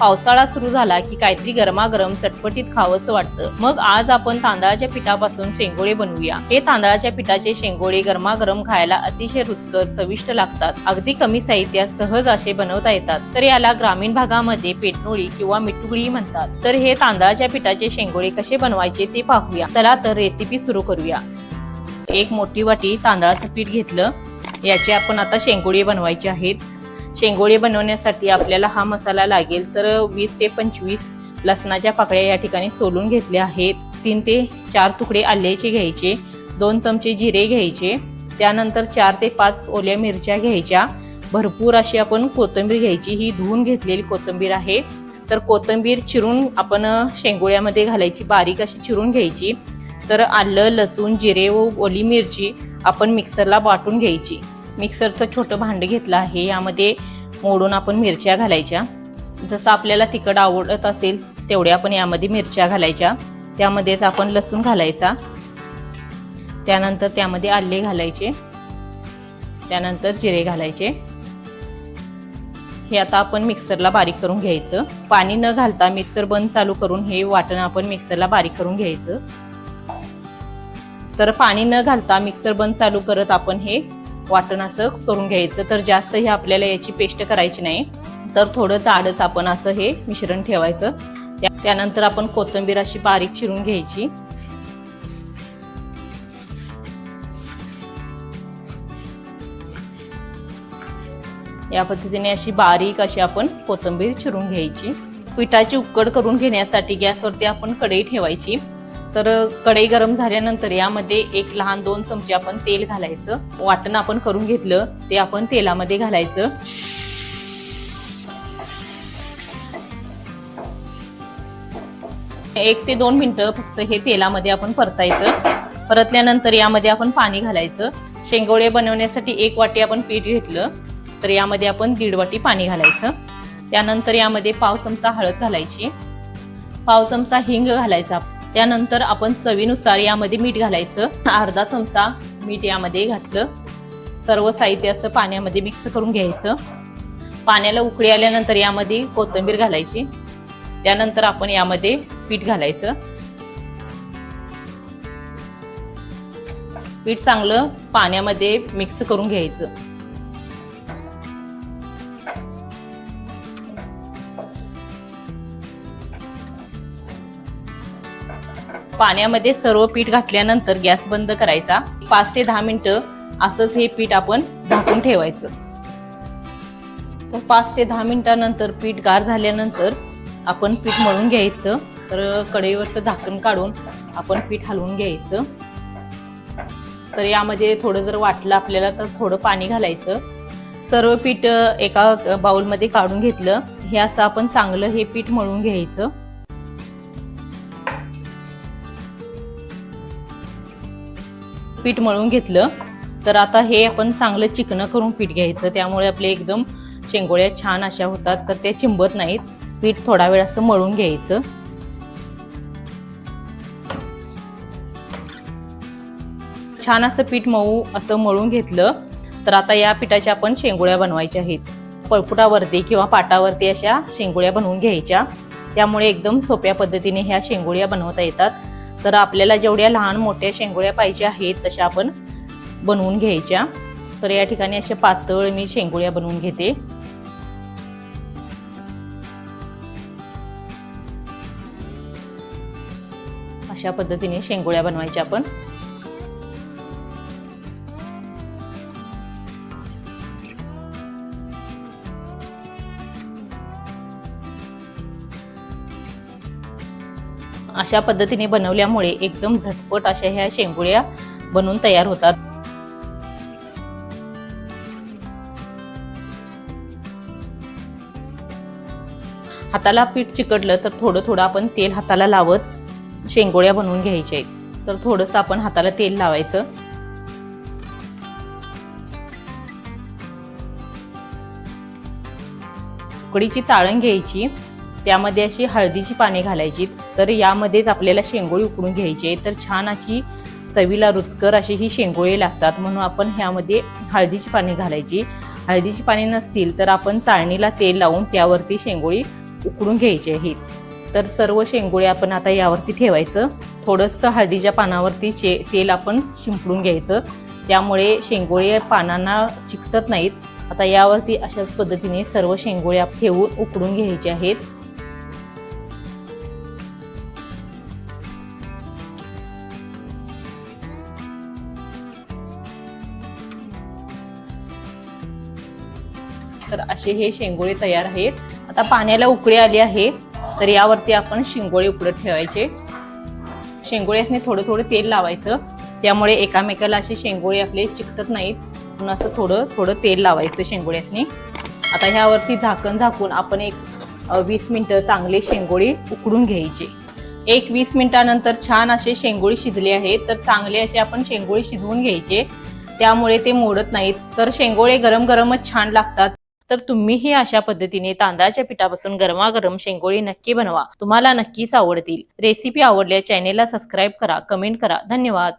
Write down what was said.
पावसाळा सुरू झाला की काहीतरी गरमागरम चटपटीत खावंसं वाटतं. मग आज आपण तांदळाच्या पिठापासून शेंगोळे बनवूया. हे तांदळाच्या पिठाचे शेंगोळे गरमागरम खायला अतिशय रुचकर चविष्ट लागतात. अगदी कमी साहित्यात सहज असे बनवता येतात. तर याला ग्रामीण भागामध्ये पेटनोळी किंवा मिठुगळी म्हणतात. तर हे तांदळाच्या पिठाचे शेंगोळे कसे बनवायचे ते पाहूया. चला तर रेसिपी सुरू करूया. एक मोठी वाटी तांदळाचं पीठ घेतलं. याचे आपण आता शेंगोळे बनवायचे आहेत. शेंगोळे बनवण्यासाठी आपल्याला हा मसाला लागेल. तर वीस ते पंचवीस लसणाच्या पाकळ्या या ठिकाणी सोलून घेतल्या आहेत. तीन ते चार तुकडे आल्याचे घ्यायचे दोन चमचे जिरे घ्यायचे त्यानंतर चार ते पाच ओल्या मिरच्या घ्यायच्या. भरपूर अशी आपण कोथिंबीर घ्यायची ही धुवून घेतलेली कोथिंबीर आहे. तर कोथिंबीर चिरून आपण शेंगोळ्यामध्ये घालायची बारीक अशी चिरून घ्यायची. तर आलं लसूण जिरे व ओली मिरची आपण मिक्सरला वाटून घ्यायची. मिक्सरचं छोटं भांडं घेतलं आहे. यामध्ये मोडून आपण मिरच्या घालायच्या. जसं आपल्याला तिखट आवडत असेल तेवढ्या आपण यामध्ये मिरच्या घालायच्या. त्यामध्येच आपण लसूण घालायचा. त्यानंतर त्यामध्ये आले घालायचे. त्यानंतर जिरे घालायचे. हे आता आपण मिक्सरला बारीक करून घ्यायचं. पाणी न घालता मिक्सर बंद चालू करून हे वाटण आपण मिक्सरला बारीक करून घ्यायचं. तर पाणी न घालता मिक्सर बंद चालू करत आपण हे वाटण असं करून घ्यायचं. तर जास्त हे आपल्याला याची पेस्ट करायची नाही. तर थोडं जाडच आपण असं हे मिश्रण ठेवायचं. त्यानंतर आपण कोथिंबीर अशी बारीक चिरून घ्यायची. या पद्धतीने अशी बारीक अशी आपण कोथिंबीर चिरून घ्यायची. पिठाची उकड करून घेण्यासाठी गॅसवरती आपण कढई ठेवायची. तर कढई गरम झाल्यानंतर यामध्ये एक लहान दोन चमचे आपण तेल घालायचं. वाटण आपण करून घेतलं ते आपण तेलामध्ये घालायचं. एक ते दोन मिनटं फक्त हे तेलामध्ये आपण परतायचं. परतल्यानंतर यामध्ये आपण पाणी घालायचं. शेंगोळे बनवण्यासाठी एक वाटी आपण पीठ घेतलं तर यामध्ये आपण दीड वाटी पाणी घालायचं. त्यानंतर यामध्ये पाव चमचा हळद घालायची. पाव चमचा हिंग घालायचा. त्यानंतर आपण चवीनुसार यामध्ये मीठ घालायचं. अर्धा चमचा मीठ यामध्ये घातलं. सर्व साहित्याचं पाण्यामध्ये मिक्स करून घ्यायचं. पाण्याला उकळी आल्यानंतर यामध्ये कोथिंबीर घालायची. त्यानंतर आपण यामध्ये पीठ घालायचं. पीठ चांगलं पाण्यामध्ये मिक्स करून घ्यायचं. पाण्यामध्ये सर्व पीठ घातल्यानंतर गॅस बंद करायचा. पाच ते दहा मिनिटं असंच हे पीठ आपण झाकून ठेवायचं. तर पाच ते दहा मिनिटानंतर पीठ गार झाल्यानंतर आपण पीठ मळून घ्यायचं. तर कढईवरचं झाकण काढून आपण पीठ हलवून घ्यायचं. तर यामध्ये थोडं जर वाटलं आपल्याला तर थोडं पाणी घालायचं. सर्व पीठ एका बाउलमध्ये काढून घेतलं. हे असं आपण चांगलं हे पीठ मळून घ्यायचं. पीठ मळून घेतलं. तर आता हे आपण चांगलं चिकनं करून पीठ घ्यायचं. त्यामुळे आपले एकदम शेंगोळ्या छान अशा होतात. तर त्या चिंबत नाहीत. पीठ थोडा वेळ असं मळून घ्यायचं. छान असं पीठ मऊ असं मळून घेतलं. तर आता या पिठाच्या आपण शेंगोळ्या बनवायच्या आहेत. पळपुटावरती किंवा पाटावरती अशा शेंगोळ्या बनवून घ्यायच्या. त्यामुळे एकदम सोप्या पद्धतीने ह्या शेंगोळ्या बनवता येतात. तर आपल्याला जेवढ्या लहान मोठ्या शेंगोळ्या पाहिजे आहेत तशा आपण बनवून घ्यायच्या. तर या ठिकाणी अशा पातळ मी शेंगोळ्या बनवून घेते. अशा पद्धतीने शेंगोळ्या बनवायच्या आपण. अशा पद्धतीने बनवल्यामुळे एकदम झटपट अशा ह्या शेंगोळ्या बनवून तयार होतात. हाताला पीठ चिकटलं तर थोडं थोडं आपण तेल हाताला लावत शेंगोळ्या बनवून घ्यायच्या आहेत तर थोडंसं आपण हाताला तेल लावायचं. उकडीची चाळण घ्यायची. त्यामध्ये अशी हळदीची पाने घालायची. तर यामध्येच आपल्याला शेंगोळी उकडून घ्यायची. आहे तर छान अशी चवीला रुचकर अशी ही शेंगोळी लागतात. म्हणून आपण ह्यामध्ये हळदीची पाने घालायची. हळदीची पाने नसतील तर आपण चाळणीला तेल लावून त्यावरती शेंगोळी उकडून घ्यायची आहेत. तर सर्व शेंगोळे आपण आता यावरती ठेवायचं. थोडंसं हळदीच्या पानावरती चे तेल आपण शिंपडून घ्यायचं. त्यामुळे शेंगोळे पानांना चिकटत नाहीत. आता यावरती अशाच पद्धतीने सर्व शेंगोळ्या ठेवून उकडून घ्यायचे आहेत. तर असे हे शेंगोळे तयार आहेत. आता पाण्याला उकळी आली आहे. तर यावरती आपण शेंगोळे उकडत ठेवायचे. शेंगोळ्यासने थोडं थोडं तेल लावायचं. त्यामुळे एकामेकाला असे शेंगोळे आपले चिकटत नाहीत. म्हणून असं थोडं थोडं तेल लावायचं शेंगोळ्यासने. आता ह्यावरती झाकण झाकून आपण एक वीस मिनिटं चांगले शेंगोळे उकडून घ्यायचे. एक वीस मिनिटानंतर छान असे शेंगोळे शिजले आहेत. तर चांगले असे आपण शेंगोळे शिजवून घ्यायचे. त्यामुळे ते मोडत नाहीत. तर शेंगोळे गरम गरमच छान लागतात. तर तुम्हीही अशा पद्धतीने तांदळाच्या पिठापासून गरमागरम शेंगोळी नक्की बनवा. तुम्हाला नक्कीच आवडतील. रेसिपी आवडल्या चॅनेलला सबस्क्राईब करा कमेंट करा. धन्यवाद.